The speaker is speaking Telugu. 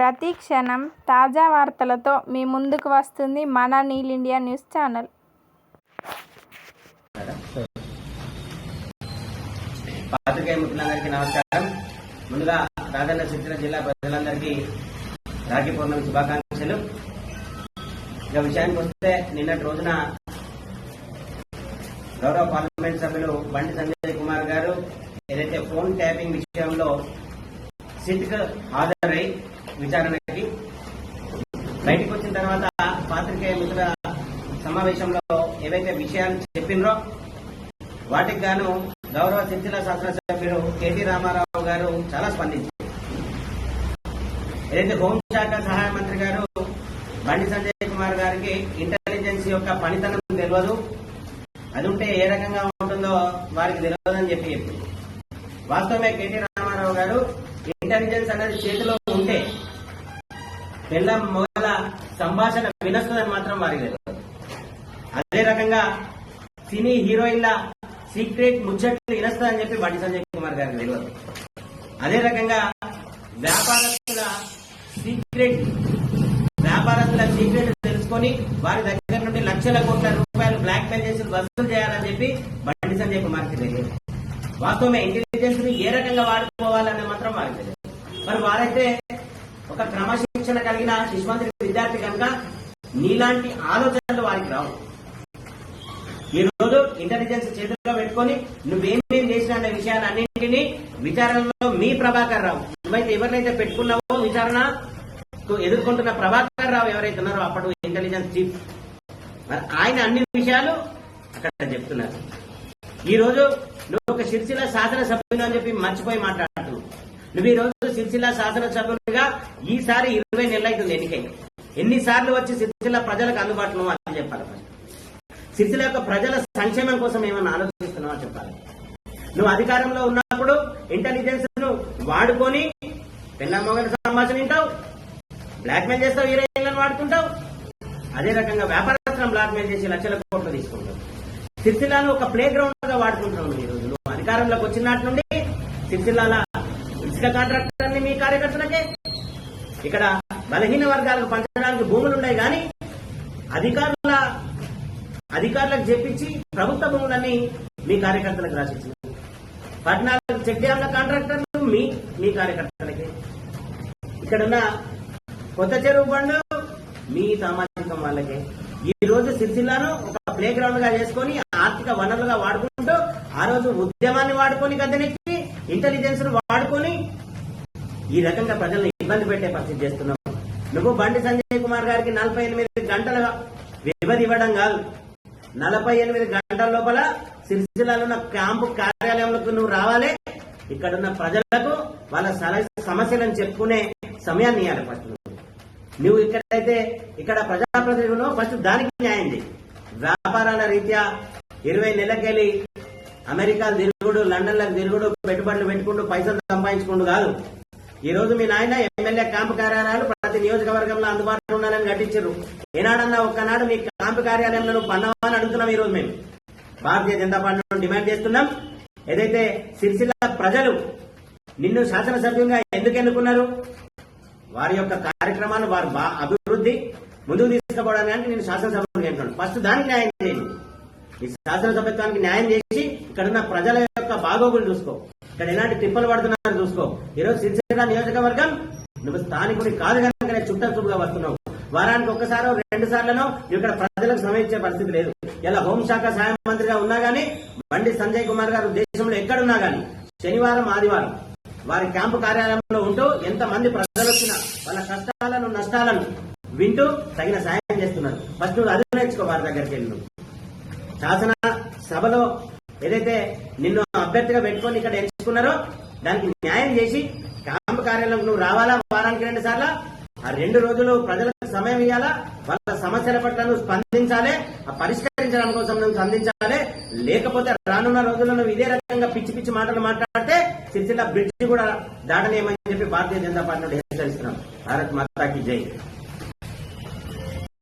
ప్రతి క్షణం తాజా వార్తలతో మీ ముందుకు వస్తుంది మన నీల్ ఇండియా న్యూస్ ఛానల్. పాత్రికేయ మిత్రులందరికీ నమస్కారం. ముందుగా రాజన్న జిల్లా ప్రజలందరికీ రాఖీ పౌర్ణమి శుభాకాంక్షలు. ఇక విషయానికి వస్తే నిన్నటి రోజున గౌరవ పార్లమెంట్ సభ్యులు బండి సంజయ్ కుమార్ గారు ఏదైతే ఫోన్ ట్యాపింగ్ విషయంలో సిట్కు హాజరై విచారణకి. బయటకు వచ్చిన తర్వాత పాత్రికేయ మిత్రుల సమావేశంలో ఏవైతే విషయాలు చెప్పినరో వాటికి గాను గౌరవ సిరిసిల్ల శాసనసభ్యుడు కేటీ రామారావు గారు చాలా స్పందించారు. ఏదైతే హోంశాఖ సహాయ మంత్రి గారు బండి సంజయ్ కుమార్ గారికి ఇంటెలిజెన్స్ యొక్క పనితనం తెలియదు అది ఉంటే ఏ రకంగా ఉంటుందో వారికి తెలియదని చెప్పి చెప్పింది వాస్తవమే కేటీ రామారావు గారు ఇంటెలిజెన్స్ అనేది చేతిలో ఉంటే పిల్ల మొదల సంభాషణ వినస్తుందని మాత్రం వారికి తెలియదు అదే రకంగా సినీ హీరోయిన్ల సీక్రెట్ ముచ్చట్లు వినస్తుందని చెప్పి బండి సంజయ్ కుమార్ గారికి తెలియదు. అదే రకంగా వ్యాపారస్తుల సీక్రెట్ వ్యాపారస్తుల సీక్రెట్ తెలుసుకొని వారి దగ్గర నుండి లక్షల కోట్ల రూపాయలు బ్లాక్ మెయిల్ చేసి వసూలు చేయాలని చెప్పి బండి సంజయ్ కుమార్కి తెలియదు. వాస్తవమే ఇంటెలిజెన్స్ని ఏ రకంగా వాడుకోవాలని మాత్రం వారికి తెలియదు. మరి వారైతే ఒక క్రమశిక్షణ కలిగిన శిశుమంత్రి విద్యార్థి కనుక నీలాంటి ఆలోచనలు వారికి రావు. ఈ రోజు ఇంటెలిజెన్స్ చేతుల్లో పెట్టుకొని నువ్వేమేం చేసిన అనే విషయాలన్నింటినీ విచారణలో మీ ప్రభాకర్ రావు. నువ్వైతే ఎవరినైతే పెట్టుకున్నావో విచారణ ఎదుర్కొంటున్న ప్రభాకర్ రావు ఎవరైతే ఉన్నారో అప్పుడు ఇంటెలిజెన్స్ చీఫ్ మరి ఆయన అన్ని విషయాలు అక్కడ చెప్తున్నారు. ఈ రోజు నువ్వు ఒక సిరిసిల్ల శాసనసభ్యులు అని చెప్పి మర్చిపోయి మాట్లాడుతున్నావు. నువ్వు ఈ రోజు సిరిసిల్ల శాసనసభ్యులుగా ఈసారి ఇరవై నెలలు అవుతుంది ఎన్నికై ఎన్నిసార్లు వచ్చి సిరిసిల్ల ప్రజలకు అందుబాటులో అని చెప్పాలి ఫస్ట్. సిరిసిల్ల యొక్క ప్రజల సంక్షేమం కోసం ఏమన్నా ఆలోచిస్తున్నావా చెప్పాలి. నువ్వు అధికారంలో ఉన్నప్పుడు ఇంటెలిజెన్స్ను వాడుకొని పిల్ల సంభాషణ వింటావు బ్లాక్మెయిల్ చేస్తావు హీరోయిన్లను వాడుకుంటావు. అదే రకంగా వ్యాపారస్తులను బ్లాక్మెయిల్ చేసి లక్షల కోట్లు తీసుకుంటావు. సిరిసిల్లాను ఒక ప్లే గ్రౌండ్గా వాడుకుంటున్నావు ఈ రోజు. నువ్వు అధికారంలోకి వచ్చినట్టు నుండి సిరిసిల్లాల ఇసుక కాంట్రాక్టర్ని మీ కార్యకర్తలకే. ఇక్కడ బలహీన వర్గాలకు పంచడానికి భూములు ఉన్నాయి కానీ అధికారుల అధికారులకు చెప్పించి ప్రభుత్వ భూములన్నీ మీ కార్యకర్తలకు రాసిచ్చింది. పట్టణాలకు చెక్ డ్యాంల కాంట్రాక్టర్లు మీ మీ కార్యకర్తలకి. ఇక్కడున్న కొత్త చెరువు బండ్లు మీ సామాజికం వాళ్ళకే. ఈ రోజు సిరిసిల్లాను ఒక ప్లే గ్రౌండ్గా చేసుకొని ఆర్థిక వనరులుగా వాడుకుంటూ ఆ రోజు ఉద్యమాన్ని వాడుకొని గద్దెనెక్కి ఇంటెలిజెన్స్ను వాడుకొని ఈ రకంగా ప్రజలను ఇబ్బంది పెట్టే పరిస్థితి చేస్తున్నావు నువ్వు బండి సంజయ్ కుమార్ గారికి నలభై ఎనిమిది గంటల వ్యవధి ఇవ్వడం కాదు. నలభై ఎనిమిది గంటల లోపల సిరిసిల్లాలో ఉన్న క్యాంపు కార్యాలయంలోకి నువ్వు రావాలి. ఇక్కడున్న ప్రజలకు వాళ్ళ సమస్యలను చెప్పుకునే సమయాన్ని ఇవ్వాలి ఫస్ట్ నువ్వు. నువ్వు ఇక్కడైతే ఇక్కడ ప్రజాప్రతినిధులు ఫస్ట్ దానికి న్యాయం చేయి వ్యాపారాల రీత్యా ఇరవై నెలకెళ్ళి అమెరికా తిరుగుడు లండన్లకు తిరుగుడు పెట్టుబడులు పెట్టుకుంటూ పైసలు సంపాదించుకుంటూ కాదు. ఈ రోజు మీ నాయన ఎమ్మెల్యే క్యాంపు కార్యాలయాలు ప్రతి నియోజకవర్గంలో అందుబాటులో ఉండాలని కట్టించారు ఏనాడన్నా ఒక్కనాడు మీ క్యాంపు కార్యాలయంలో నువ్వు పన్నావా అని అడుగుతున్నాం ఈ రోజు మేము. భారతీయ జనతా పార్టీ డిమాండ్ చేస్తున్నాం. ఏదైతే సిరిసిల్ల ప్రజలు నిన్ను శాసనసభ్యులుగా ఎందుకు ఎన్నుకున్నారు? వారి యొక్క కార్యక్రమాలు వారు అభివృద్ధి ముందుకు తీసుకుపోవడానికి నేను శాసనసభ్యులు ఎంటున్నాను ఫస్ట్ దానికి న్యాయం చేయండి. ఈ శాసనసభ్యత్వానికి న్యాయం చేసి ఇక్కడ ఉన్న ప్రజల యొక్క బాగోగులు చూసుకో. ఇక్కడ ఎలాంటి తిప్పలు పడుతున్నారో చూసుకో. ఈరోజు సిరిసిల్ల నియోజకవర్గం నువ్వు స్థానికుడి కాదు కనుక చుట్టూ చూపుగా వస్తున్నావు. వారానికి ఒక్కసారో రెండు సార్లను ఇక్కడ ప్రజలకు సమయించే పరిస్థితి లేదు. ఇలా హోంశాఖ సహాయ మంత్రిగా ఉన్నా గానీ బండి సంజయ్ కుమార్ గారు దేశంలో ఎక్కడున్నా గానీ శనివారం ఆదివారం వారి క్యాంపు కార్యాలయంలో ఉంటూ ఎంత మంది ప్రజలు వచ్చినా వాళ్ళ కష్టాలను నష్టాలను వింటూ తగిన సాయం చేస్తున్నారు. ఫస్ట్ నువ్వు అది నేర్చుకో వారి దగ్గరికి వెళ్ళి. శాసన సభలో ఏదైతే నిన్ను అభ్యర్థిగా పెట్టుకొని ఇక్కడ తీసుకున్నారో దానికి న్యాయం చేసి క్యాంప్ కార్యాలయం నువ్వు రావాలా? వారానికి రెండు సార్లు? ఆ రెండు రోజులు ప్రజలకు సమయం ఇవ్వాలా వాళ్ళ సమస్యల పట్ల నువ్వు స్పందించాలి? ఆ పరిష్కరించడం కోసం నువ్వు స్పందించాలి? లేకపోతే రానున్న రోజుల్లో నువ్వు ఇదే రకంగా పిచ్చి పిచ్చి మాటలు మాట్లాడితే సిరిసిల్ల బ్రిడ్జ్ కూడా దాటలేమని చెప్పి భారతీయ జనతా పార్టీ హెచ్చరిస్తున్నాం. భారత్ మాతాకి జై.